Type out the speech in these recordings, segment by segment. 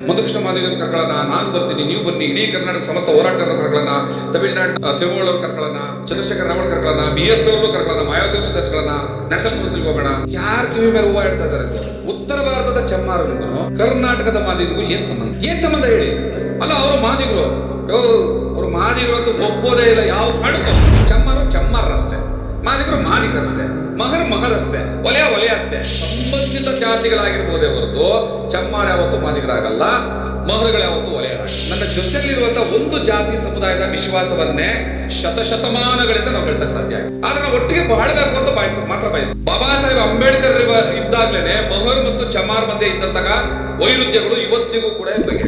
ಮಂದಕೃಷ್ಣ ಮಾದಿಗರ ಕರ್ಕೊಳ್ಳೋಣ ನಾನು ಬರ್ತೀನಿ, ನೀವು ಬನ್ನಿ. ಇಡೀ ಕರ್ನಾಟಕ ಸಮಸ್ತ ಹೋರಾಟಗಾರರ ಕರ್ಕೊಳ್ಳೋಣ ತಮಿಳುನಾಡು ತಿರುಮೂಲವ್ರ ಕರ್ಕೊಳ್ಳೋಣ ಚಂದ್ರಶೇಖರ್ ರಾವಣ ಕರ್ಕೊಳ್ಳೋಣ ಬಿ ಎಸ್ ಪಿ ಅವರು ಕರ್ಕೊಳ್ಳೋಣ ಮಾಯಾವತಿ ಸೇರಿಸ್ಕೊಳ್ಳೋಣ ನ್ಯಾಷನಲ್ ಕೌನ್ಸಿಲ್ ಹೋಗೋಣ ಯಾರು ಕಿವಿ ಮೇಲೆ ಹೂವು ಹೇಳ್ತಾ ಇದ್ದಾರೆ ಇದು? ಉತ್ತರ ಭಾರತದ ಚಮ್ಮಾರರಿಗೂ ಕರ್ನಾಟಕದ ಮಾದಿಗೂ ಏನ್ ಸಂಬಂಧ? ಏನ್ ಸಂಬಂಧ ಹೇಳಿ? ಅಲ್ಲ, ಅವರು ಮಾದಿಗರು. ಅವರು ಮಾದಿಗರು ಅಂತ ಒಪ್ಪೋದೇ ಇಲ್ಲ. ಯಾವ ಚಮ್ಮಾರ ಚಮ್ಮಾರು ಅಷ್ಟೇ ಮಾದಿಗರು ಮಾದಿಗರಷ್ಟೇ. ಮಹರ್ ಮಹರಷ್ಟೇ ಒಲೆಯ ಒಲೆಯ ಅಷ್ಟೇ. ಸಂಬಂಧಿತ ಜಾತಿಗಳಾಗಿರ್ಬೋದೇ ಹೊರತು ಚಮ್ಮಾರ ಯಾವತ್ತು ಮಾದಿಗರಾಗಲ್ಲ, ಮಹರುಗಳು ಯಾವತ್ತು ಒಲೆಯರಾಗಲ್ಲ. ನನ್ನ ಜೊತೆಯಲ್ಲಿರುವಂತ ಒಂದು ಜಾತಿ ಸಮುದಾಯದ ವಿಶ್ವಾಸವನ್ನೇ ಶತಶತಮಾನಗಳಿಂದ ನಾವು ಬೆಳೆಸಕ್ ಸಾಧ್ಯ ಆಗಿದೆ. ಆದ್ರೆ ನಾವು ಒಟ್ಟಿಗೆ ಬಾಳ್ಬೇಕು ಅಂತ ಬಾಯ್ತು ಮಾತ್ರ ಬಯಸ್ತು ಬಾಬಾ ಸಾಹೇಬ್ ಅಂಬೇಡ್ಕರ್ ಇದ್ದಾಗ್ಲೇನೆ ಮಹರ್ ಮತ್ತು ಚಮಾರ್ ಮಧ್ಯೆ ಇದ್ದಂತಹ ವೈರುಧ್ಯಗಳು ಇವತ್ತಿಗೂ ಕೂಡ ಬಗ್ಗೆ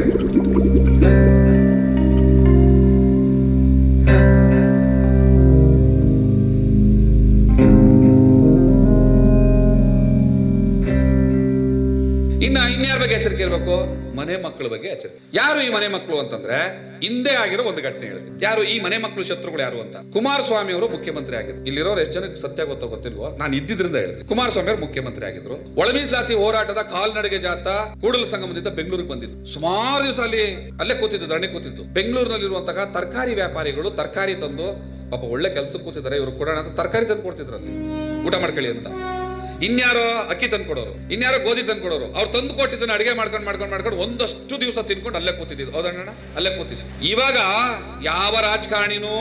ಎಚ್ಚರಿಕೆ ಇರಬೇಕು ಮನೆ ಮಕ್ಕಳ ಬಗ್ಗೆ ಎಚ್ಚರಿಕೆ ಯಾರು ಈ ಮನೆ ಮಕ್ಕಳು ಅಂತಂದ್ರೆ? ಹಿಂದೆ ಆಗಿರೋ ಒಂದು ಘಟನೆ ಹೇಳ್ತೀನಿ. ಯಾರು ಈ ಮನೆ ಮಕ್ಕಳು ಶತ್ರುಗಳು ಯಾರು ಅಂತ? ಕುಮಾರಸ್ವಾಮಿ ಅವರು ಮುಖ್ಯಮಂತ್ರಿ ಆಗಿದ್ರು. ಇಲ್ಲಿರೋರು ಎಷ್ಟು ಜನಕ್ಕೆ ಸತ್ಯ ಗೊತ್ತೋ ಗೊತ್ತಿಲ್ವೋ? ನಾನು ಇದ್ದಿದ್ರಿಂದ ಹೇಳ್ತೀನಿ. ಕುಮಾರಸ್ವಾಮಿ ಅವರು ಮುಖ್ಯಮಂತ್ರಿ ಆಗಿದ್ರು. ಒಳಮೀಸಲಾತಿ ಹೋರಾಟದ ಕಾಲ್ನಡಿಗೆ ಜಾಥಾ ಕೂಡಲ ಸಂಗಮದಿಂದ ಬೆಂಗಳೂರಿಗೆ ಬಂದಿದ್ದು. ಸುಮಾರು ದಿವಸ ಅಲ್ಲಿ ಅಲ್ಲೇ ಕೂತಿದ್ದು, ಧರಣಿ ಕೂತಿದ್ದು. ಬೆಂಗಳೂರಿನಲ್ಲಿರುವಂತಹ ತರಕಾರಿ ವ್ಯಾಪಾರಿಗಳು ತರಕಾರಿ ತಂದು ಪಾಪ ಒಳ್ಳೆ ಕೆಲಸ ಕೂತಿದ್ದಾರೆ. ಇವರು ಕೊಡೋಣ ಅಂತ ತರಕಾರಿ ತಂದು ಕೊಡ್ತಿದ್ರು ಅಲ್ಲಿ. ಊಟ ಮಾಡ್ಕೊಳ್ಳಿ ಅಂತ. ಇನ್ಯಾರೋ ಅಕ್ಕಿ ತಂದ್ಕೊಡೋರು, ಇನ್ಯಾರೋ ಗೋಧಿ ತಂದ್ಕೊಡೋರು, ಅವ್ರು ತಂದು ಕೊಟ್ಟಿದ್ದನ್ನ ಅಡಿಗೆ ಮಾಡ್ಕೊಂಡು ಮಾಡ್ಕೊಂಡು ಮಾಡ್ಕೊಂಡು ಒಂದಷ್ಟು ದಿವಸ ತಿನ್ಕೊಂಡು ಅಲ್ಲೇ ಕೂತಿದ್ದು ಹೌದಣ್ಣ ಅಲ್ಲೇ ಕೂತಿದ್ದು. ಇವಾಗ ಯಾವ ರಾಜಕಾರಣಿನೂ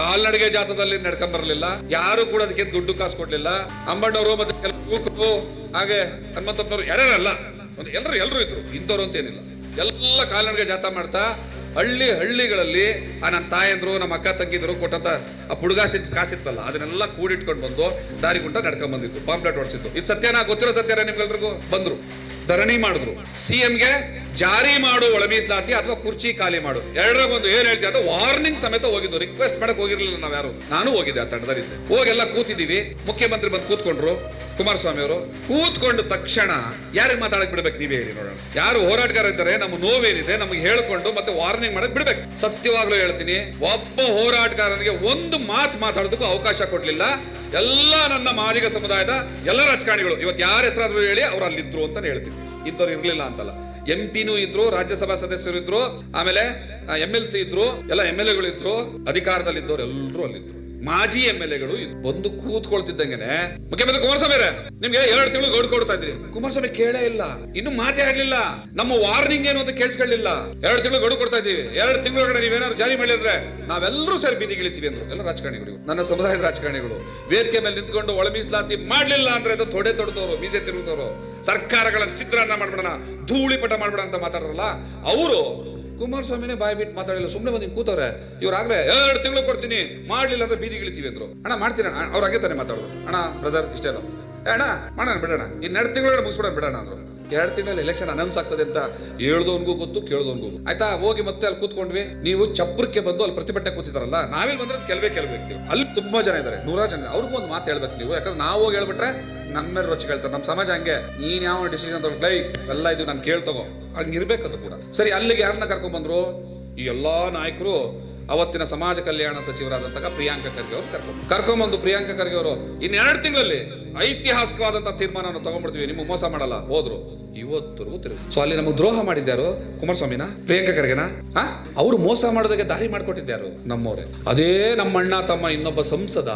ಕಾಲ್ನಡಿಗೆ ಜಾತದಲ್ಲಿ ನಡ್ಕೊಂಡ್ ಬರಲಿಲ್ಲ, ಯಾರು ಕೂಡ ಅದಕ್ಕೆ ದುಡ್ಡು ಕಾಸು ಕೊಡ್ಲಿಲ್ಲ. ಅಂಬಣ್ಣವರು ಮತ್ತೆ ಕೆಲವು ಹಾಗೆ ಹನುಮಂತಪ್ಪನವರು ಯಾರ್ಯಾರಲ್ಲ, ಒಂದು ಎಲ್ಲರೂ ಎಲ್ಲರೂ ಇದ್ರು. ಇಂಥವ್ರು ಅಂತ ಏನಿಲ್ಲ. ಎಲ್ಲ ಕಾಲ್ನಡಿಗೆ ಜಾಥಾ ಮಾಡ್ತಾ ಹಳ್ಳಿ ಹಳ್ಳಿಗಳಲ್ಲಿ ಆ ನನ್ನ ತಾಯಂದ್ರು ನಮ್ಮ ಅಕ್ಕ ತಂಗಿದ್ರು ಕೊಟ್ಟಂತ ಆ ಪುಡುಗಾಸಿ ಕಾಸಿತ್ತಲ್ಲ, ಅದನ್ನೆಲ್ಲ ಕೂಡಿಟ್ಕೊಂಡು ಬಂದು ದಾರಿ ಗುಂಟ ನಡ್ಕೊಂಡ್ ಬಂದಿದ್ದು, ಪಾಂಪ್ಲೆಟ್ ಹೊಡ್ಸಿದ್ದು. ಇದು ಸತ್ಯನಾ, ಗೊತ್ತಿರೋ ಸತ್ಯನ ನಿಮ್ಗೆಲ್ರಿಗೂ? ಬಂದ್ರು. ಧರಣಿ ಮಾಡಿದ್ರು. ಸಿಎಂಗೆ ಜಾರಿ ಮಾಡು ಒಳ ಮೀಸಲಾತಿ ಅಥವಾ ಕುರ್ಚಿ ಖಾಲಿ ಮಾಡು. ಎರಡರಾಗ ಒಂದು ಏನ್ ಹೇಳ್ತೀವಿ ಅಂತ ವಾರ್ನಿಂಗ್ ಸಮೇತ ಹೋಗಿದ್ದು. ರಿಕ್ವೆಸ್ಟ್ ಮಾಡಕ್ ಹೋಗಿರ್ಲಿಲ್ಲ ನಾವ್ ಯಾರು ನಾನು ಹೋಗಿದ್ದೆ ಆ ತಂಡದಲ್ಲಿದ್ದೆ. ಹೋಗೆಲ್ಲ ಕೂತಿದೀವಿ ಮುಖ್ಯಮಂತ್ರಿ ಬಂದು ಕೂತ್ಕೊಂಡ್ರು. ಕುಮಾರಸ್ವಾಮಿ ಅವರು ಕೂತ್ಕೊಂಡು ತಕ್ಷಣ ಯಾರಿಗೆ ಮಾತಾಡಕ್ ಬಿಡ್ಬೇಕು ನೀವೇ ಹೇಳಿ ನೋಡೋಣ. ಯಾರು ಹೋರಾಟಗಾರ ಇದ್ದಾರೆ, ನಮ್ಮ ನೋವೇನಿದೆ, ನಮಗೆ ಹೇಳ್ಕೊಂಡು ಮತ್ತೆ ವಾರ್ನಿಂಗ್ ಮಾಡಕ್ ಬಿಡ್ಬೇಕು. ಸತ್ಯವಾಗ್ಲೂ ಹೇಳ್ತೀನಿ, ಒಬ್ಬ ಹೋರಾಟಗಾರನಿಗೆ ಒಂದು ಮಾತು ಮಾತಾಡೋದಕ್ಕೂ ಅವಕಾಶ ಕೊಡ್ಲಿಲ್ಲ. ಎಲ್ಲ ನನ್ನ ಮಾದಿಗ ಸಮುದಾಯದ ಎಲ್ಲ ರಾಜಕಾರಣಿಗಳು, ಇವತ್ತು ಯಾರ ಹೆಸರಾದ್ರು ಹೇಳಿ ಅವ್ರು ಅಲ್ಲಿದ್ರು ಅಂತ ಹೇಳ್ತೀನಿ. ಇಂಥವ್ರು ಇರ್ಲಿಲ್ಲ ಅಂತಲ್ಲ. ಎಂ ಪಿನೂ ಇದ್ರು, ರಾಜ್ಯಸಭಾ ಸದಸ್ಯರು ಇದ್ರು, ಆಮೇಲೆ ಎಂ ಎಲ್ ಸಿ ಇದ್ರು, ಎಲ್ಲ ಎಂ ಎಲ್ ಎಗಳು ಇದ್ರು ಅಧಿಕಾರದಲ್ಲಿ ಎಲ್ಲರೂ ಅಲ್ಲಿದ್ರು. ಮಾಜಿ ಎಂ ಎಲ್ ಎಗಳು ಬಂದು ಕೂತ್ಕೊಳ್ತಿದ್ದಂಗೆನೆ. ಮುಖ್ಯಮಂತ್ರಿ ಕುಮಾರಸ್ವಾಮಿ ನಿಮ್ಗೆ ಎರಡು ತಿಂಗಳು ಗೌಡ್ ಕೊಡ್ತಾ ಇದ್ರಿ ಕುಮಾರಸ್ವಾಮಿ ಕೇಳೇ ಇಲ್ಲ. ಇನ್ನು ಮಾತೇ ಆಗ್ಲಿಲ್ಲ. ನಮ್ಮ ವಾರ್ನಿಂಗ್ ಏನು ಅಂತ ಕೇಳಿಸ್ಕೊಳ್ಳಿಲ್ಲ. ಎರಡು ತಿಂಗಳು ಗಡುವು ಕೊಡ್ತಾ ಇದೀವಿ ಎರಡು ತಿಂಗಳೊಳಗಡೆ ನೀವೇನಾದ್ರು ಜಾರಿ ಮಾಡಿದ್ರೆ ನಾವೆಲ್ಲರೂ ಸೇರಿ ಬೀದಿಗಿಳಿತೀವಿ ಅಂದ್ರು. ಎಲ್ಲ ರಾಜಕಾರಣಿಗಳು, ನನ್ನ ಸಮುದಾಯದ ರಾಜಕಾರಣಿಗಳು. ವೇದಿಕೆ ಮೇಲೆ ನಿಂತ್ಕೊಂಡು ಒಳ ಮೀಸಲಾತಿ ಮಾಡ್ಲಿಲ್ಲ ಅಂದ್ರೆ ಅದು ತೊಡೆ ತೊಡೆದವರು, ಮೀಸೆ ತಿರುಗಿದವರು. ಸರ್ಕಾರಗಳ ಚಿತ್ರಾನ್ನ ಮಾಡ್ಬಿಡೋಣ, ಧೂಳಿಪಟ ಮಾಡ್ಬಿಡೋಣ ಮಾಡ್ಬಿಡ ಅಂತ ಮಾತಾಡ್ರಲ್ಲ ಅವರು ಕುಮಾರಸ್ವಾಮಿನೇ ಬಾಯ್ ಬಿಟ್ಟು ಮಾತಾಡಿಲ್ಲ ಸುಮ್ಮನೆ ಬಂದು ಕೂತವ್ರೆ. ಇವ್ರಾಗಲೇ ಎರಡು ತಿಂಗಳು ಕೊಡ್ತೀನಿ. ಮಾಡ್ಲಿಲ್ಲ ಅಂದ್ರೆ ಬೀದಿ ಇಳಿತೀವಿ ಅಂದ್ರು. ಅಣ್ಣ ಮಾಡ್ತೀನಿ ಅಣ್ಣ. ಅವ್ರು ಹಾಗೆ ತಾನೇ ಮಾತಾಡೋದು. ಅಣ್ಣ ಬ್ರದರ್ ಇಷ್ಟೇನು ಅಣ್ಣ, ಮಾಡೋಣ, ಬಿಡೋಣ. ಇನ್ನೆರಡು ಎರಡು ತಿಂಗಳು ಮುಗಿಸ್ಬಿಡೋಣ, ಬಿಡೋಣ ಅಂದ್ರು. ಎರಡು ತಿಂಗಳಲ್ಲಿ ಎಲೆಕ್ಷನ್ ಅನೌನ್ಸ್ ಆಗ್ತದೆ ಅಂತ ಹೇಳ್ದವನ್ಗೂ ಗೊತ್ತು, ಕೇಳ್ದವನ್ಗೂ ಗೊತ್ತು. ಆಯ್ತಾ? ಹೋಗಿ ಮತ್ತೆ ಅಲ್ಲಿ ಕೂತ್ಕೊಂಡ್ವಿ. ನೀವು ಚಪ್ಪರಕ್ಕೆ ಬಂದು ಅಲ್ಲಿ ಪ್ರತಿಭಟನೆ ಕೂತಿದಾರಲ್ಲ ನಾವಿಲ್ಲಿ ಬಂದ್ರೆ ಕೆಲವೇ ಕೆಲವು ವ್ಯಕ್ತಿ ಅಲ್ಲಿ ತುಂಬಾ ಜನ ಇದ್ದಾರೆ, ನೂರಾರು ಜನ. ಅವ್ರಿಗೂ ಒಂದು ಮಾತು ಹೇಳ್ಬೇಕು ನೀವು. ಯಾಕಂದ್ರೆ ನಾವು ಹೋಗಿ ಹೇಳ್ಬಿಟ್ರೆ ನಮ್ಮ ಮೇಲೆ ರೊಚ್ಚ ಕೇಳ್ತಾರೆ ನಮ್ಮ ಸಮಾಜ ಹಂಗೆ. ನೀನ್ ಯಾವ ಡಿಸಿಷನ್ ಲೈ, ಎಲ್ಲ ಇದು ನಾನು ಕೇಳ್ತಗೋ ಹಂಗಿರ್ಬೇಕದು ಕೂಡ. ಸರಿ, ಅಲ್ಲಿಗೆ ಯಾರನ್ನ ಕರ್ಕೊಂಡ್ ಬಂದ್ರು? ಈ ಎಲ್ಲಾ ನಾಯಕರು ಅವತ್ತಿನ ಸಮಾಜ ಕಲ್ಯಾಣ ಸಚಿವರಾದಂತಹ ಪ್ರಿಯಾಂಕ ಖರ್ಗೆ ಅವರು ಕರ್ಕೊಂಡು ಕರ್ಕೊಂಬಂದು ಪ್ರಿಯಾಂಕ ಖರ್ಗೆ ಅವರು ಇನ್ನೆರಡು ತಿಂಗಳಲ್ಲಿ ಐತಿಹಾಸಿಕವಾದಂತಹ ತೀರ್ಮಾನವನ್ನು ತಗೊಂಡ್ಬಿಡ್ತೀವಿ. ನಿಮ್ಗೆ ಮೋಸ ಮಾಡಲ್ಲ, ಹೋದ್ರು. ಇವತ್ತರೆಗೂ ತಿರುಗಿ ಸೊ ಅಲ್ಲಿ ನಮಗೆ ದ್ರೋಹ ಮಾಡಿದ್ದಾರು ಕುಮಾರಸ್ವಾಮಿನ? ಪ್ರಿಯಾಂಕ ಖರ್ಗೆನ? ಅವರು ಮೋಸ ಮಾಡೋದಕ್ಕೆ ದಾರಿ ಮಾಡಿಕೊಟ್ಟಿದ್ದಾರು ನಮ್ಮವ್ರೆ. ಅದೇ ನಮ್ಮ ಅಣ್ಣ ತಮ್ಮ ಇನ್ನೊಬ್ಬ ಸಂಸದ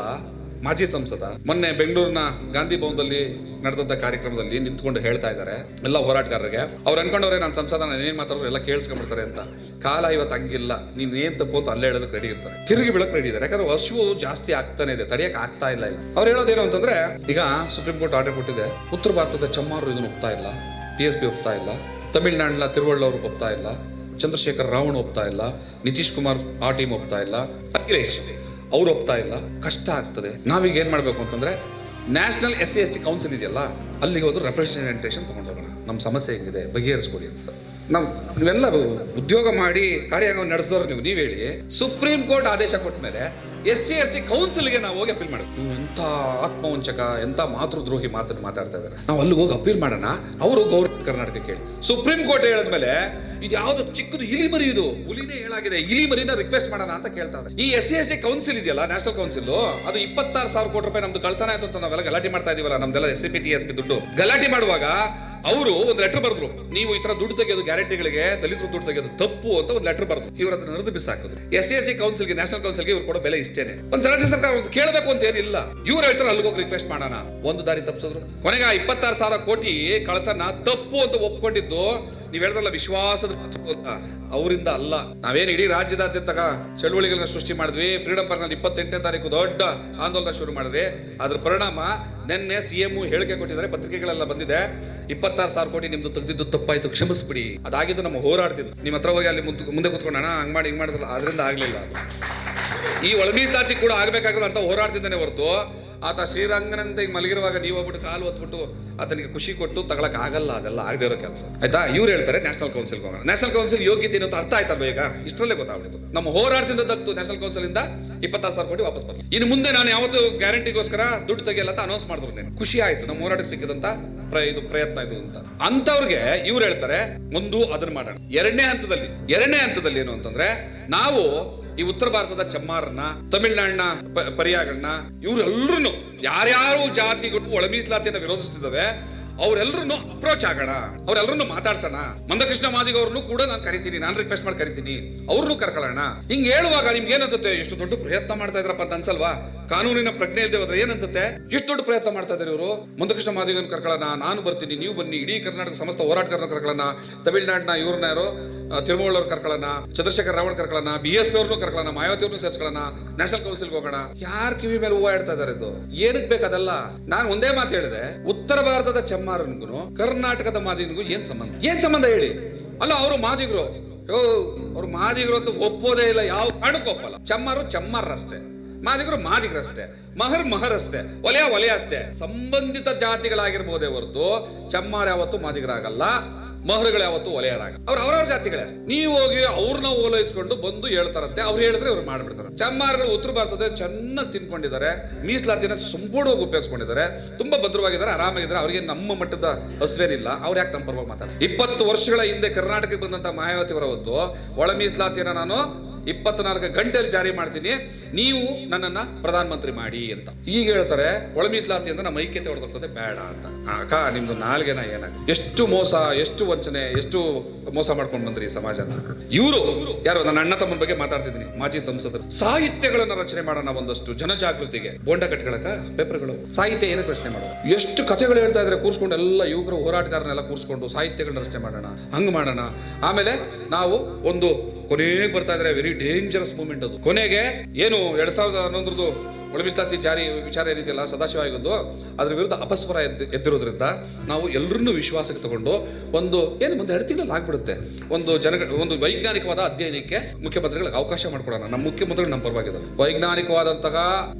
ಮಾಜಿ ಸಂಸದ ಮೊನ್ನೆ ಬೆಂಗಳೂರಿನ ಗಾಂಧಿ ಭವನದಲ್ಲಿ ನಡೆದಂತ ಕಾರ್ಯಕ್ರಮದಲ್ಲಿ ನಿಂತ್ಕೊಂಡು ಹೇಳ್ತಾ ಇದ್ದಾರೆ ಎಲ್ಲ ಹೋರಾಟಗಾರರಿಗೆ. ಅವ್ರು ಅನ್ಕೊಂಡವ್ರೆ ನಾನು ಸಂಸದ ನಾನು ಏನ್ ಮಾತಾಡೋರು ಎಲ್ಲ ಕೇಳಿಸ್ಕೊಂಡ್ಬಿಡ್ತಾರೆ ಅಂತ. ಕಾಲ ಇವತ್ತು ಹಂಗಿಲ್ಲ. ನೀನ್ ಏನ್ ತಪ್ಪು ಅಂತ ಅಲ್ಲೇ ಹೇಳೋದಕ್ಕೆ ರೆಡಿ ಇರ್ತಾರೆ. ತಿರುಗಿ ಬೀಳಕ್ ರೆಡಿ ಇದ್ದಾರೆ. ಯಾಕಂದ್ರೆ ಹಸುವು ಜಾಸ್ತಿ ಆಗ್ತಾನೆ ಇದೆ. ತಡೆಯಕ್ ಆಗ್ತಾ ಇಲ್ಲ ಇಲ್ಲ. ಅವ್ರು ಹೇಳೋದೇನು ಅಂತಂದ್ರೆ, ಈಗ ಸುಪ್ರೀಂ ಕೋರ್ಟ್ ಆರ್ಡರ್ ಕೊಟ್ಟಿದೆ. ಉತ್ತರ ಭಾರತದ ಚಮ್ಮಾರು ಇದನ್ನು ಒಪ್ತಾ ಇಲ್ಲ. ಪಿ ಎಸ್ ಪಿ ಒಪ್ತಾ ಇಲ್ಲ. ತಮಿಳ್ನಾಡಿನ ತಿರುವಳ್ಳವರು ಒಪ್ತಾ ಇಲ್ಲ. ಚಂದ್ರಶೇಖರ್ ರಾವಣ್ ಒಪ್ತಾ ಇಲ್ಲ. ನಿತೀಶ್ ಕುಮಾರ್ ಆ ಟೀಮ್ ಒಪ್ತಾ ಇಲ್ಲ. ಅಖಿಲೇಶ್. ಅವ್ರು ಒಪ್ತಾ ಇಲ್ಲ, ಕಷ್ಟ ಆಗ್ತದೆ. ನಾವೀಗ ಏನ್ ಮಾಡ್ಬೇಕು ಅಂತಂದ್ರೆ national S C S T council ಇದೆಯಲ್ಲ, ಅಲ್ಲಿಗೆ ಹೋದ್ರು ರೆಪ್ರೆಸೆಂಟೇಷನ್ ತಗೊಂಡೋಗೋಣ ನಮ್ಮ ಸಮಸ್ಯೆ ಹೆಂಗಿದೆ, ಬಗೆಹರಿಸ್ಕೊಡಿ ಅಂತ. ನಾವು ನೀವೆಲ್ಲ ಉದ್ಯೋಗ ಮಾಡಿ ಕಾರ್ಯಾಂಗ ನಡೆಸೋರು ನೀವು ನೀವು ಹೇಳಿ. ಸುಪ್ರೀಂ ಕೋರ್ಟ್ ಆದೇಶ ಕೊಟ್ಟ ಮೇಲೆ ಎಸ್ ಸಿ, ಎಸ್ ಟಿ ಕೌನ್ಸಿಲ್ಗೆ ನಾವು ಹೋಗಿ ಅಪೀಲ್ ಮಾಡಿ ಎಂಥ ಆತ್ಮವಂಚಕ, ಎಂಥ ಮಾತೃದ್ರೋಹಿ ಮಾತನ್ನು ಮಾತಾಡ್ತಾ ಇದ್ದಾರೆ. ನಾವು ಅಲ್ಲಿ ಹೋಗಿ ಅಪೀಲ್ ಮಾಡೋಣ. ಅವರು ಗೌರ್ ಕರ್ನಾಟಕ ಕೇಳಿ. ಸುಪ್ರೀಂ ಕೋರ್ಟ್ ಹೇಳಿದ್ಮೇಲೆ ಇದು ಯಾವ್ದು ಚಿಕ್ಕದು ಇಲಿಮರಿ ಇದು. ಹುಲಿನೇ ಹೇಳಾಗಿದೆ ಇಲಿಮರಿನ ರಿಕ್ವೆಸ್ಟ್ ಮಾಡೋಣ ಅಂತ ಕೇಳ್ತಾರೆ ಈ ಎಸ್ ಸಿ, ಎಸ್ ಕೌನ್ಸಿಲ್ ಇದೆಯಲ್ಲ ನ್ಯಾಷನಲ್ ಕೌನ್ಸಿಲ್ ಅದು ಇಪ್ಪತ್ತಾರು ಸಾವಿರ ಕೋಟಿ ರೂಪಾಯಿ ನಮ್ದು ಕಳ್ತನ ಆಯ್ತು ಅಂತ ನಾವೆಲ್ಲ ಗಲಾಟೆ ಮಾಡ್ತಾ ಇದೀವಲ್ಲ, ನಮ್ದೆಲ್ಲ S C P T S P ದುಡ್ಡು. ಗಲಾಟೆ ಮಾಡುವಾಗ ಅವರು ಒಂದು ಲೆಟರ್ ಬರೆದ್ರು. ನೀವು ಈ ತರ ದುಡ್ಡು ತೆಗೆಯೋದು ಗ್ಯಾರಂಟಿಗಳಿಗೆ ದಲಿತರು ದುಡ್ಡು ತೆಗೆಯೋದು ತಪ್ಪು ಅಂತ ಒಂದು ಲೆಟರ್ ಬರೆದ್ರು. ಇವ್ರ ಅದನ್ನ ಹರಿದು ಬಿಸಾಕಿದ್ರು ಎಸ್ ಎಸ್ ಸಿ ಕೌನ್ಸಿಲ್ಗೆ ನ್ಯಾಷನಲ್ ಕೌನ್ಸಿಲ್ಗೆ ಇವ್ರು ಕೊಡೋ ಬೆಲೆ ಇಷ್ಟೇನೆ. ಒಂದು ರಾಜ್ಯ ಸರ್ಕಾರ ಒಂದು ಕೇಳಬೇಕು ಅಂತ ಏನಿಲ್ಲ. ಇವ್ರು ಹೇಳ್ತಾರೆ ಅಲ್ಲಿಗೆ ಹೋಗಿ ರಿಕ್ವೆಸ್ಟ್ ಮಾಡೋಣ. ಒಂದು ದಾರಿ ತಪ್ಪಿಸಿದ್ರು. ಕೊನೆಗೆ ಇಪ್ಪತ್ತಾರು ಸಾವಿರ ಕೋಟಿ ಕಳತನ ತಪ್ಪು ಅಂತ ಒಪ್ಕೊಂಡಿದ್ದು. ನೀವ್ ಹೇಳ್ದಲ್ಲ ವಿಶ್ವಾಸದ ಮಾತು ಅವರಿಂದ ಅಲ್ಲ. ನಾವೇನು ಇಡೀ ರಾಜ್ಯದಾದ್ಯಂತ ಚಳುವಳಿಗಳನ್ನ ಸೃಷ್ಟಿ ಮಾಡಿದ್ವಿ. ಫ್ರೀಡಂ ಪಾರ್ಕ್ನಲ್ಲಿ ಇಪ್ಪತ್ತೆಂಟನೇ ತಾರೀಕು ದೊಡ್ಡ ಆಂದೋಲನ ಶುರು ಮಾಡಿದ್ವಿ. ಅದ್ರ ಪರಿಣಾಮ ನಿನ್ನೆ ಸಿ ಎಂ ಹೇಳಿಕೆ ಕೊಟ್ಟಿದ್ದಾರೆ. ಪತ್ರಿಕೆಗಳೆಲ್ಲ ಬಂದಿದೆ. ಇಪ್ಪತ್ತಾರು ಸಾವಿರ ಕೋಟಿ ನಿಮ್ದು ತೆಗೆದಿದ್ದು ತಪ್ಪಾಯ್ತು. ಕ್ಷಮಿಸ್ಬಿಡಿ. ಅದಾಗಿದ್ದು ನಮ್ಮ ಹೋರಾಡ್ತಿದ್ದು. ನಿಮ್ಮ ಹತ್ರ ಹೋಗಿ ಅಲ್ಲಿ ಮುಂದೆ ಕೂತ್ಕೊಂಡು ಅಣ್ಣ ಹಂಗ್ ಮಾಡಿ ಹಿಂಗ್ ಮಾಡಿದ್ರಲ್ಲ ಅದರಿಂದ ಆಗ್ಲಿಲ್ಲ ಈ ಈ ಒಳಮೀಸಲಾತಿ ಕೂಡ ಆಗ್ಬೇಕಾಗಲ್ಲ ಅಂತ ಹೋರಾಡ್ತಿದ್ದಾನೆ ಹೊರತು. ಆತ ಶ್ರೀರಂಗನಂತ ಈಗ ಮಲಗಿರುವಾಗ ನೀವು ಹೋಗ್ಬಿಟ್ಟು ಕಾಲು ಹೊತ್ಬಿಟ್ಟು ಆತನಿಗೆ ಖುಷಿ ಕೊಟ್ಟು ತಗೊಳಕ್ ಆಗಲ್ಲ, ಅದೆಲ್ಲ ಆಗದೆ ಇರೋ ಕೆಲಸ. ಆಯ್ತಾ? ಇವ್ರು ಹೇಳ್ತಾರೆ ನ್ಯಾಷನಲ್ ಕೌನ್ಸಿಲ್ ಹೋಗೋಣ. ನ್ಯಾಷನಲ್ ಕೌನ್ಸಿಲ್ ಯೋಗ್ಯತೆ ಅಂತ ಅರ್ಥ ಆಯ್ತಲ್ಲ ಈಗ? ಇಷ್ಟರಲ್ಲೇ ಗೊತ್ತಾಗ್ಬಿಟ್ಟು ನಮ್ಮ ಹೋರಾಟದಿಂದ ದತ್ತು ನ್ಯಾಷನಲ್ ಕೌನ್ಸಿಲ್ ಇಂದ ಇಪ್ಪತ್ತಾರು ಸಾವಿರ ಕೋಟಿ ವಾಪಸ್ ಬರ್ಲಿ. ಇನ್ನು ಮುಂದೆ ನಾನು ಯಾವತ್ತು ಗ್ಯಾರಂಟಿಗೋಸ್ಕರ ದುಡ್ಡು ತೆಗಿಯಲ್ಲ ಅಂತ ಅನೌನ್ಸ್ ಮಾಡಿದ್ರು ನೀನು ಖುಷಿ ಆಯ್ತು. ನಮ್ಮ ಹೋರಾಟಕ್ಕೆ ಸಿಕ್ಕಿದಂತ ಇದು ಪ್ರಯತ್ನ ಇದು ಅಂತ. ಅಂತವ್ರಿಗೆ ಇವ್ರು ಹೇಳ್ತಾರೆ, ಒಂದು ಅದನ್ನ ಮಾಡೋಣ. ಎರಡನೇ ಹಂತದಲ್ಲಿ ಎರಡನೇ ಹಂತದಲ್ಲಿ ಏನು ಅಂತಂದ್ರೆ, ನಾವು ಈ ಉತ್ತರ ಭಾರತದ ಚಮ್ಮಾರನ್ನ, ತಮಿಳ್ನಾಡಿನ ಪರಿಯಾಗಳನ್ನ ಇವರೆಲ್ಲರೂ ಯಾರ್ಯಾರು ಜಾತಿಗಳು ಒಳ ಮೀಸಲಾತಿಯನ್ನು ವಿರೋಧಿಸ್ತಿದ್ದಾವೆ ಅವರೆಲ್ಲರೂ ಅಪ್ರೋಚ್ ಆಗೋಣ. ಅವರೆಲ್ಲರನ್ನು ಮಾತಾಡ್ಸೋಣ. ಮಂದಕೃಷ್ಣ ಮಾದಿಗ ಅವ್ರನ್ನು ಕೂಡ ನಾನು ಕರಿತೀನಿ, ನಾನು ರಿಕ್ವೆಸ್ಟ್ ಮಾಡಿ ಕರಿತೀನಿ. ಅವ್ರನ್ನು ಕರ್ಕೊಳ್ಳೋಣ ಹಿಂಗ್ ಹೇಳುವಾಗ ನಿಮ್ಗೆ ಏನನ್ಸುತ್ತೆ? ಎಷ್ಟು ದೊಡ್ಡ ಪ್ರಯತ್ನ ಮಾಡ್ತಾ ಇದ್ರಪ್ಪ ಅಂತ ಅನ್ಸಲ್ವಾ? ಕಾನೂನಿನ ಪ್ರಜ್ಞೆ ಇಲ್ಲದೆ ಹೋದ್ರೆ ಏನನ್ಸುತ್ತೆ? ಅನ್ಸುತ್ತೆ ಎಷ್ಟು ದೊಡ್ಡ ಪ್ರಯತ್ನ ಮಾಡ್ತಾ ಇದ್ದಾರೆ ಇವರು. ಮಂದಕೃಷ್ಣ ಮಾದಿಗನ್ ಕರ್ಕೊಳ್ಳೋಣ ನಾನು ಬರ್ತೀನಿ, ನೀವು ಬನ್ನಿ, ಇಡೀ ಕರ್ನಾಟಕ, ಸಮಸ್ತ ಹೋರಾಟಗಾರನ ಕರ್ಕೊಳ್ಳೋಣ ತಮಿಳ್ನಾಡಿನ ಇವ್ರನ್ನ ಯಾರು? ತಿರುಮೂಳವ್ರು ಕರ್ಕೊಳ್ಳೋಣ ಚಂದ್ರಶೇಖರ್ ರಾವಣ್ ಕರ್ಕೊಳ್ಳೋಣ ಬಿ ಎಸ್ ಪಿ ಅವ್ರನ್ನು ಕರ್ಕೊಳ್ಳೋಣ ಮಾಯಾವತಿ ಅವ್ರನ್ನು ಸೇರ್ಸ್ಕೊಳ್ಳೋಣ ನ್ಯಾಷನಲ್ ಕೌನ್ಸಿಲ್ಗೆ ಹೋಗೋಣ. ಯಾರ ಕಿವಿ ಮೇಲೆ ಹೂವು ಇಡ್ತಾ ಇದಾರೆ ಇದು? ಏನಕ್ ಬೇಕದಲ್ಲ ನಾನು ಒಂದೇ ಮಾತು ಹೇಳಿದೆ, ಉತ್ತರ ಭಾರತದ ಚಮ್ಮಾರನ್ಗೂ ಕರ್ನಾಟಕದ ಮಾದಿಗೂ ಏನ್ ಸಂಬಂಧ? ಏನ್ ಸಂಬಂಧ ಹೇಳಿ? ಅಲ್ಲ, ಅವರು ಮಾದಿಗರು. ಯೋ, ಅವ್ರು ಮಾದಿಗರು ಅಂತ ಒಪ್ಪೋದೇ ಇಲ್ಲ, ಯಾವ ಕಾರಣಕ್ಕೂ ಒಪ್ಪಲ್ಲ. ಚಮ್ಮಾರು ಚಮ್ಮಾರಷ್ಟೇ ಮಾದಿಗರು ಮಾದಿಗರಷ್ಟೇ. ಮಹರ್ ಮಹರ್ ಅಷ್ಟೇ ಒಲೆಯ ಒಲೆಯ ಅಷ್ಟೇ ಸಂಬಂಧಿತ ಜಾತಿಗಳಾಗಿರ್ಬೋದೇ ಹೊರತು, ಚಮ್ಮಾರ ಯಾವತ್ತು ಮಾದಿಗರಾಗಲ್ಲ. ಮಹರುಗಳು ಯಾವತ್ತು ಒಲೆಯರಾಗ ಅವ್ರು ಅವ್ರವ್ರ ಜಾತಿಗಳೇ ನೀವು ಹೋಗಿ ಅವ್ರನ್ನ ಓಲೈಸ್ಕೊಂಡು ಬಂದು ಹೇಳ್ತಾರಂತೆ, ಅವ್ರು ಹೇಳಿದ್ರೆ ಇವ್ರು ಮಾಡ್ಬಿಡ್ತಾರೆ. ಚಮ್ಮಾರ್ಗಳು ಉತ್ತರ ಭಾರತದ ಚೆನ್ನಾಗಿ ತಿನ್ಕೊಂಡಿದ್ದಾರೆ, ಮೀಸಲಾತಿನ ಸಂಪೂರ್ಣವಾಗಿ ಉಪಯೋಗಿಸ್ಕೊಂಡಿದ್ದಾರೆ, ತುಂಬಾ ಭದ್ರವಾಗಿದ್ದಾರೆ, ಆರಾಮಾಗಿದ್ದಾರೆ, ಅವರಿಗೆ ನಮ್ಮ ಮಟ್ಟದ ಹಸುವೇನಿಲ್ಲ. ಅವ್ರು ಯಾಕೆ ನಮ್ಮ ಪರವಾಗಿ ಮಾತಾಡ್ತಾರೆ ಇಪ್ಪತ್ತು ವರ್ಷಗಳ ಹಿಂದೆ ಕರ್ನಾಟಕಕ್ಕೆ ಬಂದಂತ ಮಾಯಾವತಿ ಅವರ ಹೊತ್ತು ಒಳ ಮೀಸಲಾತಿಯನ್ನ ನಾನು ಇಪ್ಪತ್ನಾಲ್ಕು ಗಂಟೆಯಲ್ಲಿ ಜಾರಿ ಮಾಡ್ತೀನಿ. ನೀವು ನನ್ನನ್ನ ಪ್ರಧಾನಮಂತ್ರಿ ಮಾಡಿ ಅಂತ. ಈಗ ಹೇಳ್ತಾರೆ, ಒಳ ಮೀಸಲಾತಿ ಅಂದ್ರೆ ನಮ್ಮ ಐಕ್ಯತೆ ಹೊಡೆದೋಗ್ತದೆ ಬೇಡ ಅಂತ. ಅಕ್ಕ ನಿಮ್ದು ನಾಲ್ಗೆನ ಏನಾಗ ಎಷ್ಟು ಮೋಸ, ಎಷ್ಟು ವಂಚನೆ, ಎಷ್ಟು ಮೋಸ ಮಾಡ್ಕೊಂಡು ಬಂದ್ರಿ ಈ ಸಮಾಜನ? ಇವರು, ಯಾರು, ನನ್ನ ಅಣ್ಣ ತಮ್ಮನ ಬಗ್ಗೆ ಮಾತಾಡ್ತಿದ್ದೀನಿ, ಮಾಜಿ ಸಂಸದರು. ಸಾಹಿತ್ಯಗಳನ್ನ ರಚನೆ ಮಾಡೋಣ ಒಂದಷ್ಟು ಜನಜಾಗೃತಿಗೆ. ಬೋಂಡ ಕಟ್ಗಳಕ ಪೇಪರ್ಗಳು. ಸಾಹಿತ್ಯ ಏನಕ್ಕೆ ರಚನೆ ಮಾಡೋದು? ಎಷ್ಟು ಕಥೆಗಳು ಹೇಳ್ತಾ ಇದ್ರೆ, ಕೂರ್ಸ್ಕೊಂಡು ಎಲ್ಲ ಯುವಕರು, ಹೋರಾಟಗಾರನೆಲ್ಲ ಕೂರ್ಸ್ಕೊಂಡು ಸಾಹಿತ್ಯಗಳನ್ನ ರಚನೆ ಮಾಡೋಣ, ಹಂಗ್ ಮಾಡೋಣ. ಆಮೇಲೆ ನಾವು ಒಂದು ಕೊನೆಗೆ ಬರ್ತಾ ಇದ್ರೆ ವೆರಿ ಡೇಂಜರಸ್ ಮೂಮೆಂಟ್ ಅದು. ಕೊನೆಗೆ ಏನು? ಎರಡ್ ಸಾವಿರದ ಹನ್ನೊಂದರದು ಒಳಮಿಸ್ಲಾತಿ ಜಾರಿ ವಿಚಾರ ಏನಿದೆಯಲ್ಲ ಸದಾಶಿವ ಆಗಿದ್ದು ಅದ್ರ ವಿರುದ್ಧ ಅಪಸ್ವರ ಎದ್ದು ಎದ್ದಿರೋದ್ರಿಂದ ನಾವು ಎಲ್ಲರನ್ನೂ ವಿಶ್ವಾಸಕ್ಕೆ ತಗೊಂಡು ಒಂದು, ಏನು, ಒಂದು ಎರಡು ತಿಂಗಳಲ್ಲಿ ಆಗ್ಬಿಡುತ್ತೆ. ಒಂದು ಜನ ಒಂದು ವೈಜ್ಞಾನಿಕವಾದ ಅಧ್ಯಯನಕ್ಕೆ ಮುಖ್ಯಮಂತ್ರಿಗಳಿಗೆ ಅವಕಾಶ ಮಾಡ್ಕೊಡೋಣ. ನಮ್ಮ ಮುಖ್ಯಮಂತ್ರಿಗಳು ನಮ್ಮ ಪರವಾಗಿದ್ದಾರೆ. ವೈಜ್ಞಾನಿಕವಾದಂತಹ,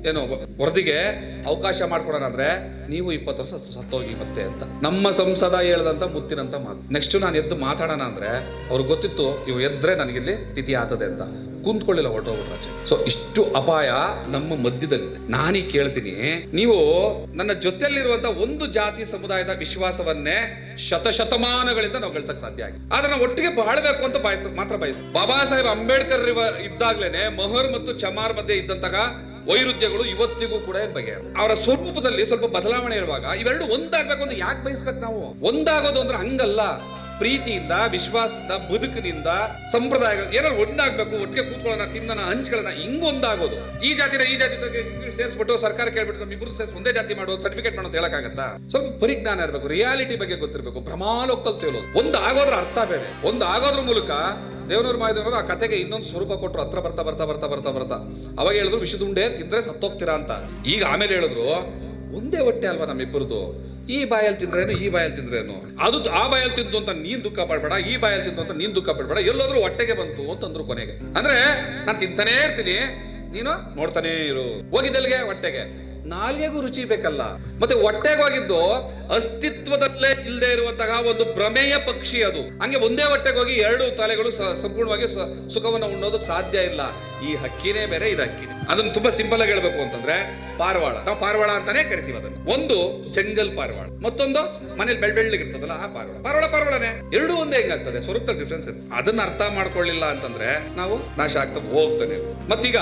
ಏನು ವರದಿಗೆ ಅವಕಾಶ ಮಾಡ್ಕೊಡೋಣ ಅಂದ್ರೆ ನೀವು ಇಪ್ಪತ್ತು ವರ್ಷ ಸತ್ತೋಗಿ ಮತ್ತೆ ಅಂತ. ನಮ್ಮ ಸಂಸದ ಹೇಳ್ದಂಥ ಮುತ್ತಿನಂತ ಮಾತು. ನೆಕ್ಸ್ಟ್ ನಾನು ಎದ್ದು ಮಾತಾಡೋಣ ಅಂದ್ರೆ, ಅವ್ರಿಗೆ ಗೊತ್ತಿತ್ತು ಇವು ಎದ್ರೆ ನನಗಿಲ್ಲಿ ತಿಥಿ ಆತದೆ ಅಂತ. ಕುಂತ್ಕೊಳ್ಳಿಲ್ಲ ಹೊರಟೋಗ್ಬಿಟ್ರು ಆಚೆ. ಸೊ ಇಷ್ಟು ಅಪಾಯ ನಮ್ಮ ಮಧ್ಯದಲ್ಲಿದೆ. ನಾನೀಗ ಕೇಳ್ತೀನಿ, ನೀವು ನನ್ನ ಜೊತೆಯಲ್ಲಿರುವಂತ ಒಂದು ಜಾತಿ ಸಮುದಾಯದ ವಿಶ್ವಾಸವನ್ನೇ ಶತಶತಮಾನಗಳಿಂದ ನಾವು ಗಳಿಸಕ್ ಸಾಧ್ಯ ಆಗಿದೆ. ಆದ್ರೆ ಒಟ್ಟಿಗೆ ಬಾಳ್ಬೇಕು ಅಂತ ಬಾಯ್ ಮಾತ್ರ ಬಯಸ್ತೀವಿ ಬಾಬಾ ಸಾಹೇಬ್ ಅಂಬೇಡ್ಕರ್ ಇದ್ದಾಗ್ಲೇನೆ ಮೊಹರ್ ಮತ್ತು ಚಮಾರ್ ಮಧ್ಯೆ ಇದ್ದಂತಹ ವೈರುಧ್ಯಗಳು ಇವತ್ತಿಗೂ ಕೂಡ ಬಗೆ. ಅವರ ಸ್ವರೂಪದಲ್ಲಿ ಸ್ವಲ್ಪ ಬದಲಾವಣೆ ಇರುವಾಗ ಇವೆರಡು ಒಂದಾಗಬೇಕು ಅಂತ ಯಾಕೆ ಬಯಸ್ಬೇಕು ನಾವು? ಒಂದಾಗೋದು ಅಂದ್ರೆ ಹಂಗಲ್ಲ. ಪ್ರೀತಿಯಿಂದ ವಿಶ್ವಾಸದಿಂದ ಬದುಕಿನಿಂದ ಸಂಪ್ರದಾಯಗಳು ಏನಾದ್ರು ಒಂದಾಗ್ಬೇಕು, ಒಟ್ಟಿಗೆ ಕೂತ್ಕೊಳ್ಳೋಣ, ತಿನ್ನೋಣ, ಹಂಚ್ಕೊಳ್ಳೋಣ, ಹಿಂಗ್ ಒಂದಾಗೋದು. ಈ ಜಾತಿನ ಈ ಜಾತಿ ಸೇರಿಸ್ಬಿಟ್ಟು ಸರ್ಕಾರ ಕೇಳ್ಬಿಟ್ಟು ನಮ್ಮ ಇಬ್ಬರು ಸೇರಿಸಿ ಒಂದೇ ಜಾತಿ ಮಾಡೋದು ಸರ್ಟಿಫಿಕೇಟ್ ಮಾಡೋದು ಹೇಳಕ್ಕಾಗತ್ತಾ? ಸ್ವಲ್ಪ ಪರಿಜ್ಞಾನ ಇರಬೇಕು ರಿಯಾಲಿಟಿ ಬಗ್ಗೆ ಗೊತ್ತಿರಬೇಕು ಭ್ರಮಾಲೋಕಲ್ ತೇಲೋದು. ಒಂದು ಆಗೋದ್ರ ಅರ್ಥ ಬೇರೆ. ಒಂದು ಆಗೋದ್ರ ಮೂಲಕ ದೇವನೂರು ಮಾಯದೇವರು ಆ ಕತೆಗೆ ಇನ್ನೊಂದು ಸ್ವರೂಪ ಕೊಟ್ಟರು ಹತ್ರ ಬರ್ತಾ ಬರ್ತಾ ಬರ್ತಾ ಬರ್ತಾ ಬರ್ತಾ. ಅವಾಗ ಹೇಳಿದ್ರು, ವಿಷದುಂಡೆ ತಿಂದ್ರೆ ಸತ್ತೋಗ್ತೀರಾ ಅಂತ. ಈಗ ಆಮೇಲೆ ಹೇಳಿದ್ರು, ಒಂದೇ ಹೊಟ್ಟೆ ಅಲ್ವಾ ನಮ್ಮಿಬ್ಬರದು ಈ ಬಾಯಲ್ಲಿ ತಿಂದ್ರೇನು, ಈ ಬಾಯಲ್ಲಿ ತಿಂದ್ರೇನು? ಅದು ಆ ಬಾಯಲ್ಲಿ ತಿಂತು ಅಂತ ನೀನ್ ದುಃಖ ಪಡ್ಬೇಡ, ಈ ಬಾಯಲ್ಲಿ ತಿಂತು ಅಂತ ನೀನ್ ದುಃಖ ಪಡ್ಬೇಡ, ಎಲ್ಲೋದ್ರೂ ಹೊಟ್ಟೆಗೆ ಬಂತು ಅಂತಂದ್ರು ಕೊನೆಗೆ. ಅಂದ್ರೆ ನಾನು ತಿಂತಾನೇ ಇರ್ತೀನಿ, ನೀನು ನೋಡ್ತಾನೇ ಇರು. ಹೋಗಿದ್ದಲ್ಲಿಗೆ ಹೊಟ್ಟೆಗೆ. ನಾಲ್ಗೆಗೂ ರುಚಿ ಬೇಕಲ್ಲ. ಮತ್ತೆ ಹೊಟ್ಟೆಗೆ ಹೋಗಿದ್ದು ಅಸ್ತಿತ್ವದಲ್ಲೇ ಇಲ್ಲದೆ ಇರುವಂತಹ ಒಂದು ಭ್ರಮೆಯ ಪಕ್ಷಿ ಅದು. ಹಂಗೆ ಒಂದೇ ಹೊಟ್ಟೆಗೆ ಹೋಗಿ ಎರಡು ತಲೆಗಳು ಸಂಪೂರ್ಣವಾಗಿ ಸುಖವನ್ನ ಉಣ್ಣೋದು ಸಾಧ್ಯ ಇಲ್ಲ. ಈ ಹಕ್ಕಿನೇ ಬೇರೆ, ಇದು ಹಕ್ಕಿನೇ ಅದನ್ನ ತುಂಬಾ ಸಿಂಪಲ್ ಆಗಿ ಹೇಳ್ಬೇಕು ಅಂತಂದ್ರೆ ಪಾರವಾಳ. ನಾವು ಪಾರವಾಳ ಅಂತಾನೆ ಕರಿತೀವಿ ಅದನ್ನು. ಒಂದು ಜಂಗಲ್ ಪಾರವಾಳ. ಮತ್ತೊಂದು ಮನೇಲಿ ಬೆಳ್ ಇರ್ತದಲ್ಲ ಆ ಪಾರವಾಳ. ಪಾರವಾಳ ಪಾರವಾಳನೆ. ಎರಡು ಒಂದೇ ಹೆಂಗಾಗ್ತದೆ? ಸ್ವರೂಪದ ಡಿಫ್ರೆನ್ಸ್ ಇದೆ ಅದನ್ನ ಅರ್ಥ ಮಾಡ್ಕೊಳ್ಳಿಲ್ಲ ಅಂತಂದ್ರೆ ನಾವು ನಾಶ ಆಗ್ತಾ ಹೋಗ್ತಾನೆ. ಮತ್ತೀಗ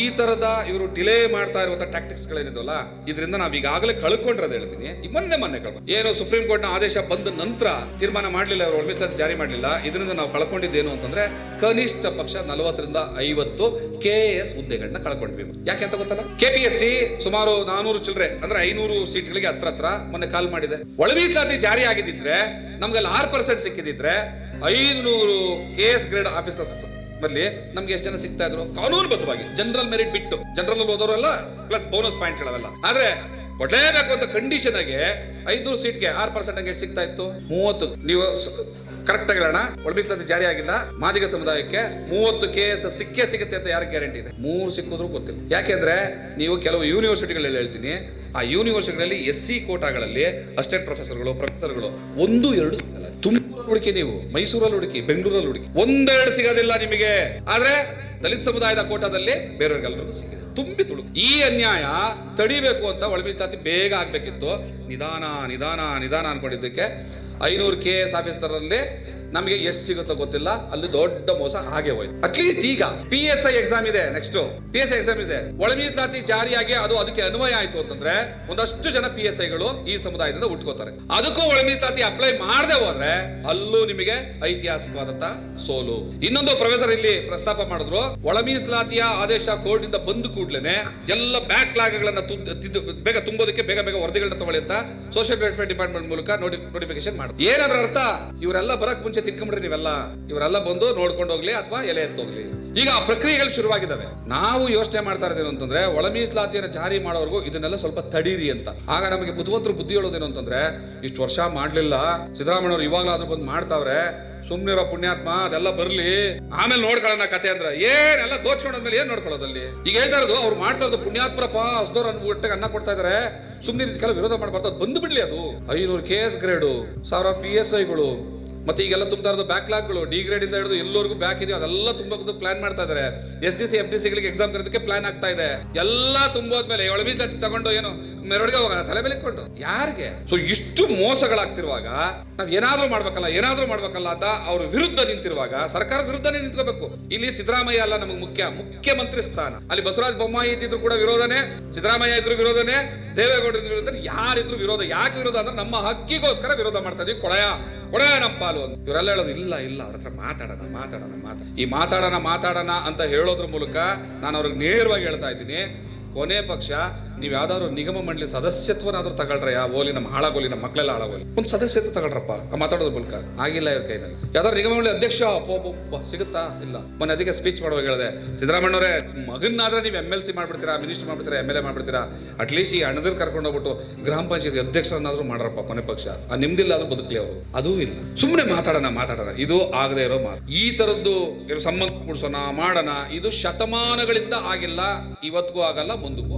ಈ ತರದ ಇವರು ಡಿಲೇ ಮಾಡ್ತಾ ಇರುವಂತ ಟ್ಯಾಕ್ಟಿಕ್ಸ್ ಗಳೇನಿದ್ವಲ್ಲ, ಇದರಿಂದ ನಾವು ಈಗಾಗಲೇ ಕಳ್ಕೊಂಡಿರೋದು ಹೇಳ್ತೀನಿ. ಮೊನ್ನೆ ಮೊನ್ನೆ ಕಳ್ಕೊಂಡು ಏನು ಸುಪ್ರೀಂ ಕೋರ್ಟ್ನ ಆದೇಶ ಬಂದ ನಂತರ ತೀರ್ಮಾನ ಮಾಡ್ಲಿಲ್ಲ ಅವರು ಒಳಮಿಸಲಾತಿ ಜಾರಿ ಮಾಡಲಿಲ್ಲ. ಇದರಿಂದ ನಾವು ಕಳ್ಕೊಂಡಿದ್ದೇನು ಅಂತಂದ್ರೆ ಕನಿಷ್ಠ ಪಕ್ಷ ನಲವತ್ತರಿಂದ ಐವತ್ತು ಕೆ ಎಸ್ ಹುದ್ದೆಗಳನ್ನ ಕಳ್ಕೊಂಡ್ವಿ ಯಾಕೆ ಅಂತ ಗೊತ್ತಲ್ಲ? ಕೆ ಪಿ ಎಸ್ ಸಿ ಸುಮಾರು ನಾನೂರು ಚಿಲ್ಲರೆ ಅಂದ್ರೆ ಐನೂರು ಸೀಟ್ಗಳಿಗೆ ಹತ್ರ ಹತ್ರ ಮೊನ್ನೆ ಕಾಲ್ ಮಾಡಿದೆ. ಒಳ ಮೀಸಲಾತಿ ಜಾರಿ ಆಗಿದ್ದಿದ್ರೆ, ನಮ್ಗೆಲ್ಲ ಆರು ಪರ್ಸೆಂಟ್ ಸಿಕ್ಕಿದಿದ್ರೆ ಐನೂರು ಕೆ ಎಸ್ ಗ್ರೇಡ್ ಆಫೀಸರ್ಸ್ನಲ್ಲಿ ನಮ್ಗೆ ಎಷ್ಟು ಜನ ಸಿಗ್ತಾ ಇದ್ರು? ಕಾನೂನುಬದ್ಧವಾಗಿ ಜನರಲ್ ಮೆರಿಟ್ ಬಿಟ್ಟು. ಜನರಲ್ ಓದೋರೆಲ್ಲ ಪ್ಲಸ್ ಬೋನಸ್ ಪಾಯಿಂಟ್ ಗಳವೆಲ್ಲ. ಆದ್ರೆ, ಕೊಡಲೇಬೇಕು ಅಂತ ಕಂಡೀಷನ್ ಆಗಿ ಐದ್ನೂರು ಸೀಟ್ಗೆ ಆರು ಪರ್ಸೆಂಟ್ ಹಂಗೆ ಸಿಗ್ತಾ ಇತ್ತು? ಮೂವತ್ತು. ನೀವು ಕರೆಕ್ಟ್ ಆಗಿ ಹೇಳೋಣ ಒಳಮೀಸಲಾತಿ ಜಾರಿ ಆಗಿಲ್ಲ. ಮಾದಿಗ ಸಮುದಾಯಕ್ಕೆ ಮೂವತ್ತು ಕೆ ಎಸ್ ಸಿಕ್ಕೇ ಸಿಗುತ್ತೆ ಅಂತ ಯಾರು ಗ್ಯಾರಂಟಿ ಇದೆ? ಮೂರು ಸಿಕ್ಕಿದ್ರು ಗೊತ್ತಿಲ್ಲ. ಯಾಕೆಂದ್ರೆ ನೀವು ಕೆಲವು ಯೂನಿವರ್ಸಿಟಿಗಳಲ್ಲಿ ಹೇಳ್ತೀನಿ. ಆ ಯೂನಿವರ್ಸಿಟಿಗಳಲ್ಲಿ ಎಸ್ ಸಿ ಕೋಟಾಗಳಲ್ಲಿ ಅಸಿಸ್ಟೆಂಟ್ ಪ್ರೊಫೆಸರ್ಗಳು ಪ್ರೊಫೆಸರ್ಗಳು ಒಂದು, ಎರಡು ಸಿಗಲ್ಲ. ತುಂಬ ಹುಡುಕಿ ನೀವು, ಮೈಸೂರಲ್ಲಿ ಹುಡುಕಿ, ಬೆಂಗಳೂರಲ್ಲಿ ಹುಡುಕಿ ಒಂದೆರಡು ಸಿಗೋದಿಲ್ಲ ನಿಮಗೆ. ಆದ್ರೆ ದಲಿತ ಸಮುದಾಯದ ಕೋಟಾದಲ್ಲಿ ಬೇರೆಯವ್ರಿಗೆಲ್ಲರಿಗೂ ಸಿಗಿದೆ ತುಂಬಿ ತುಳು ಈ ಅನ್ಯಾಯ ತಡಿಬೇಕು ಅಂತ ಒಳಮೀಸಲಾತಿ ಬೇಗ ಆಗ್ಬೇಕಿತ್ತು. ನಿಧಾನ ನಿಧಾನ ನಿಧಾನ ಅನ್ಕೊಂಡಿದ್ದಕ್ಕೆ ಐನೂರು ಕೆ ಎಸ್ ಆಫೀಸರಲ್ಲಿ ನಮಗೆ ಎಷ್ಟು ಸಿಗುತ್ತೋ ಗೊತ್ತಿಲ್ಲ. ಅಲ್ಲಿ ದೊಡ್ಡ ಮೋಸ ಹಾಗೆ ಹೋಯ್ತು. ಅಟ್ಲೀಸ್ಟ್ ಈಗ ಪಿ ಎಸ್ ಐ ಎಕ್ಸಾಮ್ ಇದೆ next P S I exam ಇದೆ. ಒಳ ಮೀಸಲಾತಿ ಜಾರಿಯಾಗಿ ಅದು ಅದಕ್ಕೆ ಅನ್ವಯ ಆಯ್ತು ಅಂತಂದ್ರೆ ಒಂದಷ್ಟು ಜನ ಪಿ ಎಸ್ ಐಗಳು ಈ ಸಮುದಾಯದಿಂದ ಉಟ್ಕೋತಾರೆ. ಅದಕ್ಕೂ ಒಳ ಮೀಸಲಾತಿ ಅಪ್ಲೈ ಮಾಡದೆ ಹೋದ್ರೆ ಅಲ್ಲೂ ನಿಮಗೆ ಐತಿಹಾಸಿಕವಾದಂತ ಸೋಲು. ಇನ್ನೊಂದು ಪ್ರೊಫೆಸರ್ ಇಲ್ಲಿ ಪ್ರಸ್ತಾಪ ಮಾಡಿದ್ರು ಒಳ ಮೀಸಲಾತಿಯ ಆದೇಶ ಕೋರ್ಟ್ ಇಂದ ಬಂದ ಕೂಡ್ಲೇನೆ ಎಲ್ಲ ಬ್ಯಾಕ್ ಗಳನ್ನ ಬೇಗ ತುಂಬೋದಕ್ಕೆ ಬೇಗ ಬೇಗ ವರದಿಗಳನ್ನ ತಗೊಳ್ಳಿ ಅಂತ ಸೋಷಿಯಲ್ ವೆಲ್ಫೇರ್ ಡಿಪಾರ್ಟ್ಮೆಂಟ್ ಮೂಲಕ ನೋಟಿಫಿಕೇಶನ್ ಮಾಡಿ ಏನಾದ್ರ ಅರ್ಥ? ಇವರೆಲ್ಲ ಬರಕ್ ಮುಂಚೆ ತಿನ್ಕೊಂಡ್ಬಿಡ್ರಿ ನೀವೆಲ್ಲ. ಇವರೆಲ್ಲ ಬಂದು ನೋಡ್ಕೊಂಡು ಹೋಗ್ಲಿ ಅಥವಾ ಎಲೆ ಎತ್ತೋಗ್ಲಿ ಈಗ ಆ ಪ್ರಕ್ರಿಯೆಗಳು ಶುರುವಾಗಿದ್ದಾವೆ ನಾವು ಯೋಚನೆ ಮಾಡ್ತಾ ಇರೋದೇನು ಅಂತಂದ್ರೆ, ಒಳ ಮೀಸಲಾತಿಯನ್ನು ಜಾರಿ ಮಾಡೋವರೆಗೂ ಇದನ್ನೆಲ್ಲ ಸ್ವಲ್ಪ ತಡೀರಿ ಅಂತ. ಆಗ ನಮಗೆ ಬುದ್ಧಿವಂತರು ಬುದ್ಧಿ ಹೇಳೋದೇನು ಅಂತಂದ್ರೆ, ಇಷ್ಟು ವರ್ಷ ಮಾಡ್ಲಿಲ್ಲ. ಸಿದ್ದರಾಮಯ್ಯವ್ರು ಇವಾಗಲಾದ್ರೂ ಬಂದು ಮಾಡ್ತಾವ್ರೆ. ಸುಮ್ನಿರೋ ಪುಣ್ಯಾತ್ಮ, ಅದೆಲ್ಲ ಬರ್ಲಿ. ಆಮೇಲೆ ನೋಡ್ಕೊಳ್ಳೋಣ ಕತೆ ಅಂದ್ರೆ. ಏನೆಲ್ಲ ದೋಚ್ಕೊಂಡಾದ್ಮೇಲೆ ಏನ್ ನೋಡ್ಕೊಳ್ಳೋದಲ್ಲಿ ಈಗ ಹೇಳ್ತಾ ಇರೋದು, ಅವ್ರು ಮಾಡ್ತಾ ಇರೋದು ಪುಣ್ಯಾತ್ಮರಪ್ಪ ಹಸ್ದೋರ್ ಅನ್ ಒಟ್ಟಿಗೆ ಅನ್ನ ಕೊಡ್ತಾ ಇದಾರೆ. ಸುಮ್ನೆ ಕೆಲವು ವಿರೋಧ ಮಾಡ್ಬಾರ್ದು. ಅದು ಬಂದ್ಬಿಡ್ಲಿ ಅದು. ಐನೂರು ಕೆ ಎಸ್ ಗ್ರೇಡು, ಸಾವಿರ ಪಿ ಎಸ್ ಐಗಳು ಮತ್ತೆ ಈಗೆಲ್ಲ ತುಂಬ್ತಾ ಇರೋದು ಬ್ಯಾಕ್ಲಾಗ್ಗಳು ಡಿ ಗ್ರೇಡ್ ಇಂದ ಹಿಡಿದು ಎಲ್ಲರಿಗೂ ಬ್ಯಾಕ್ ಇದೆಯೋ ಅದೆಲ್ಲ ತುಂಬಕ್ಕೆ ಪ್ಲಾನ್ ಮಾಡ್ತಾ ಇದಾರೆ. S D C F D ಸಿಗಳಿಗೆ exam ಕರೋದಕ್ಕೆ ಪ್ಲಾನ್ ಆಗ್ತಾ ಇದೆ. ಎಲ್ಲ ತುಂಬೋದ್ಮೇಲೆ ಮೀಸಲಾತಿ ತಗೊಂಡು ಏನು ಮೆರವಣಿಗೆ ಹೋಗೋಣ, ತಲೆ ಮೇಲೆ ಇಟ್ಕೊಂಡು. ಯಾರಿಗೆ? ಸೊ ಇಷ್ಟು ಮೋಸಗಳಾಗ್ತಿರುವಾಗ ನಾವ್ ಏನಾದ್ರೂ ಮಾಡ್ಬೇಕಲ್ಲ ಏನಾದ್ರೂ ಮಾಡ್ಬೇಕಲ್ಲ ಅಂತ ಅವ್ರ ವಿರುದ್ಧ ನಿಂತಿರುವಾಗ, ಸರ್ಕಾರದ ವಿರುದ್ಧನೇ ನಿಂತ್ಕೋಬೇಕು. ಇಲ್ಲಿ ಸಿದ್ದರಾಮಯ್ಯ ಅಲ್ಲ ನಮಗೆ ಮುಖ್ಯ, ಮುಖ್ಯಮಂತ್ರಿ ಸ್ಥಾನ. ಅಲ್ಲಿ ಬಸವರಾಜ ಬೊಮ್ಮಾಯಿ ಇದ್ದಿದ್ರು ಕೂಡ ವಿರೋಧನೇ, ಸಿದ್ದರಾಮಯ್ಯ ಇದ್ರು ವಿರೋಧನೇ, ದೇವೇಗೌಡರ ವಿರೋಧ ಯಾರಿದ್ರು ವಿರೋಧ, ಯಾಕೆ ವಿರೋಧ ಅಂದ್ರೆ ನಮ್ಮ ಹಕ್ಕಿಗೋಸ್ಕರ ವಿರೋಧ ಮಾಡ್ತಾ ಇದೀವಿ. ಕೊಡಯ ಕೊಡಯ ನಮ್ಮ ಪಾಲು ಅಂತ. ಇವರೆಲ್ಲ ಹೇಳೋದು, ಇಲ್ಲ ಇಲ್ಲ, ಅವ್ರ ಹತ್ರ ಮಾತಾಡೋಣ ಮಾತಾಡೋಣ ಮಾತಾಡ ಈ ಮಾತಾಡೋಣ ಮಾತಾಡೋಣ ಅಂತ ಹೇಳೋದ್ರ ಮೂಲಕ ನಾನು ಅವ್ರಿಗೆ ನೇರವಾಗಿ ಹೇಳ್ತಾ ಇದ್ದೀನಿ. ಕೊನೆ ಪಕ್ಷ ನೀವು ಯಾವ್ದಾದ್ರು ನಿಗಮ ಮಂಡಳಿ ಸದಸ್ಯತ್ವನಾದ್ರೂ ತಗೊಳ್ರ ಯಾ ಓಲಿ ನಮ್ಮ ಹಾಳಾಗೋಲಿ ನಮ್ಮ ಮಕ್ಕಳೆಲ್ಲ ಹಾಳಾಗೋಲಿ ಒಂದು ಸದಸ್ಯತ್ವ ತಗೊಳ್ರಪ್ಪ, ಆ ಮಾತಾಡೋದ್ರ ಮೂಲಕ. ಆಗಿಲ್ಲ ಇವ್ರ ಕೈನಲ್ಲಿ. ಯಾವ್ದಾದ್ರು ನಿಗಮ ಮಂಡಳಿ ಅಧ್ಯಕ್ಷ ಸಿಗುತ್ತಾ? ಇಲ್ಲ. ಮೊನ್ನೆ ಅದಕ್ಕೆ ಸ್ಪೀಚ್ ಮಾಡುವಾಗ ಹೇಳಿದೆ, ಸಿದ್ದರಾಮಯ್ಯನವರೇ ಮಗನಾದ್ರೆ ನೀವು ಎಂ ಎಲ್ ಸಿ ಮಾಡ್ಬಿಡ್ತೀರಾ ಮಿನಿಸ್ಟರ್ ಮಾಡ್ಬಿಡ್ತೀರಾ ಎಂ ಎಲ್ ಎ ಮಾಡ್ಬಿಡ್ತೀರಾ? ಅಟ್ಲೀಸ್ಟ್ ಈ ಅಣ್ಣದ್ರ ಕರ್ಕೊಂಡು ಹೋಗ್ಬಿಟ್ಟು ಗ್ರಾಮ ಪಂಚಾಯತ್ ಅಧ್ಯಕ್ಷರನ್ನಾದ್ರೂ ಮಾಡ್ರಪ್ಪ ಕೊನೆ ಪಕ್ಷ. ಆ ನಿಮ್ದಿಲ್ಲ ಆದ್ರೂ ಬದುಕಲಿ ಅವರು. ಅದೂ ಇಲ್ಲ. ಸುಮ್ಮನೆ ಮಾತಾಡೋಣ ಮಾತಾಡೋಣ. ಇದು ಆಗದೆ ಇರೋ ಮಾತು. ಈ ತರದ್ದು ಸಂಬಂಧ ಮೂಡಿಸೋಣ ಮಾಡೋಣ. ಇದು ಶತಮಾನಗಳಿಂದ ಆಗಿಲ್ಲ, ಇವತ್ತಿಗೂ ಆಗಲ್ಲ, ಮುಂದಕ್ಕೂ